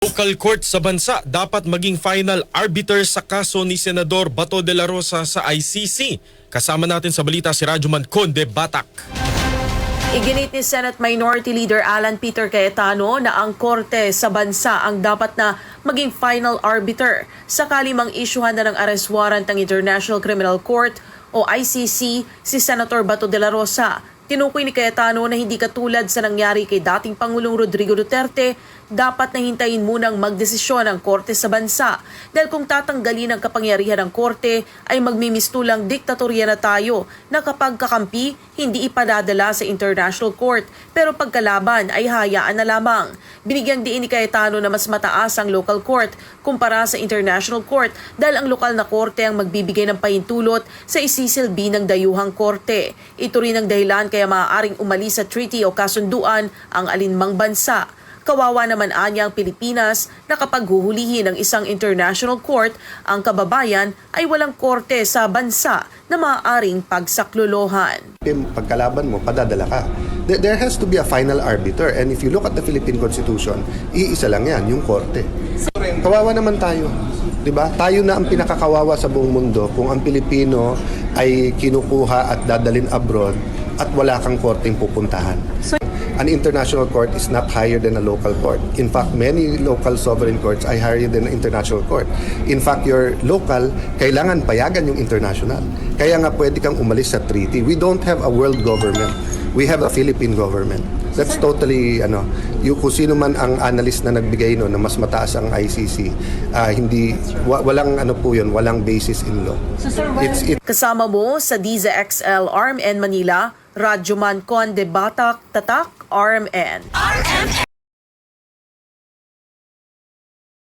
Local court sa bansa dapat maging final arbiter sa kaso ni Senador Bato de la Rosa sa ICC. Kasama natin sa balita si Rajuman Conde Batak. Iginit ni Senate Minority Leader Alan Peter Cayetano na ang korte sa bansa ang dapat na maging final arbiter sakali mang isyuhan na ng arrest warrant ng International Criminal Court o ICC si Senator Bato de la Rosa. Tinukoy ni Cayetano na hindi katulad sa nangyari kay dating Pangulong Rodrigo Duterte, dapat na hintayin munang magdesisyon ang korte sa bansa dahil kung tatanggalin ang kapangyarihan ng korte ay magmimistulang diktatorya na tayo na kapag kakampi hindi ipadadala sa international court pero pagkalaban ay hayaan na lamang. Binigyang diin ni Cayetano na mas mataas ang local court kumpara sa international court dahil ang lokal na korte ang magbibigay ng pahintulot sa isisilbi ng dayuhang korte. Ito rin ang dahilan kaya maaaring umalis sa treaty o kasunduan ang alinmang bansa. Kawawa naman anya ang Pilipinas na kapag huhulihin ng isang international court, ang kababayan ay walang korte sa bansa na maaaring pagsaklulohan. Yung pagkalaban mo, padadala ka. There, there has to be a final arbiter. And if you look at the Philippine Constitution, iisa lang yan, yung korte. Kawawa naman tayo. 'Di ba? Tayo na ang pinakakawawa sa buong mundo kung ang Pilipino ay kinukuha at dadalin abroad at wala kang korteng pupuntahan. An international court is not higher than a local court. In fact, many local sovereign courts are higher than an international court. In fact, your local, kailangan payagan yung international. Kaya nga pwede kang umalis sa treaty. We don't have a world government. We have a Philippine government. That's totally, ano, yung kung sino man ang analyst na nagbigay no, na mas mataas ang ICC, ah, hindi, wa- walang ano po yun, walang basis in law. It's, it, Kasama mo sa Diza XL RMN Manila, Radyoman Conde Batak, Tatak, RMN.